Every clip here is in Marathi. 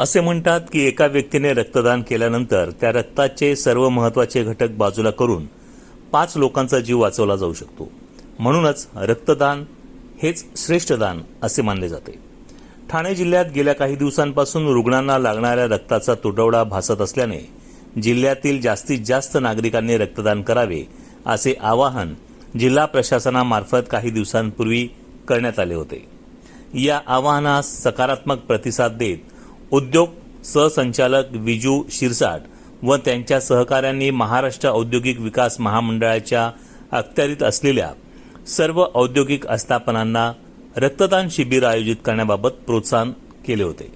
असे म्हणतात की एका व्यक्तीने रक्तदान केल्यानंतर त्या रक्ताचे सर्व महत्त्वाचे घटक बाजूला करून पाच लोकांचा जीव वाचवला जाऊ शकतो. म्हणूनच रक्तदान हेच श्रेष्ठ दान असे मानले जाते. ठाणे जिल्ह्यात गेल्या काही दिवसांपासून रुग्णांना लागणाऱ्या रक्ताचा तुटवडा भासत असल्याने जिल्ह्यातील जास्तीत जास्त नागरिकांनी रक्तदान करावे असे आवाहन जिल्हा प्रशासनामार्फत काही दिवसांपूर्वी करण्यात आले होते. या आवाहनास सकारात्मक प्रतिसाद देत उद्योग सहसंचालक विजू शिरसाट व त्यांच्या सहकाऱ्यांनी महाराष्ट्र औद्योगिक विकास महामंडळाच्या अखत्यारीत असलेल्या सर्व औद्योगिक आस्थापनांना रक्तदान शिबिर आयोजित करण्याबाबत प्रोत्साहन केले होते.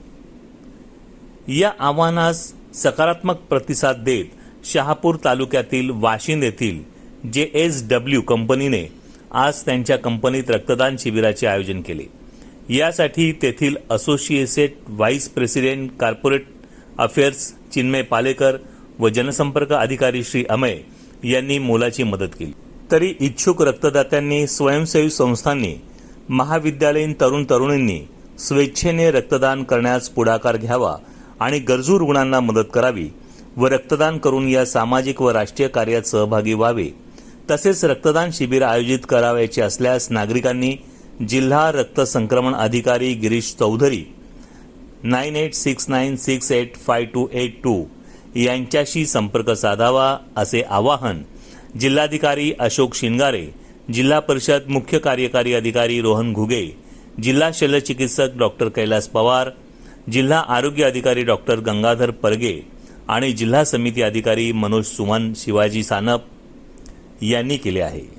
या आव्हानास सकारात्मक प्रतिसाद देत शहापूर तालुक्यातील वाशिंद येथील जे एस डब्ल्यू कंपनीने आज त्यांच्या कंपनीत रक्तदान शिबिराचे आयोजन केले. यासाठी तेथील associated vice president corporate affairs Chinmay Palekar व जनसंपर्क अधिकारी श्री अमय यांनी मोलाची मदत केली. तरी इच्छुक रक्तदात्यांनी स्वयंसेवी संस्थांनी महाविद्यालयीन तरुण तरुणींनी स्वेच्छेने रक्तदान करण्यास पुढाकार घ्यावा आणि गरजू रुग्णांना मदत करावी व रक्तदान करून या सामाजिक व राष्ट्रीय कार्यात सहभागी व्हावे. तसेच रक्तदान शिबिर आयोजित करावयाचे असल्यास नागरिकांनी जिल्हा रक्त संक्रमण अधिकारी Girish Chaudhari nine eight six nine six eight five two eight two यांच्याशी संपर्क साधावा असे आवाहन जिल्हाधिकारी अशोक शिंगारे जिल्हा परिषद मुख्य कार्यकारी अधिकारी रोहन घुगे जिल्हा शल्यचिकित्सक डॉक्टर कैलास पवार जिल्हा आरोग्य अधिकारी डॉक्टर गंगाधर परगे आणि जिल्हा समिती अधिकारी मनोज सुमन शिवाजी सानप यांनी केले आहे.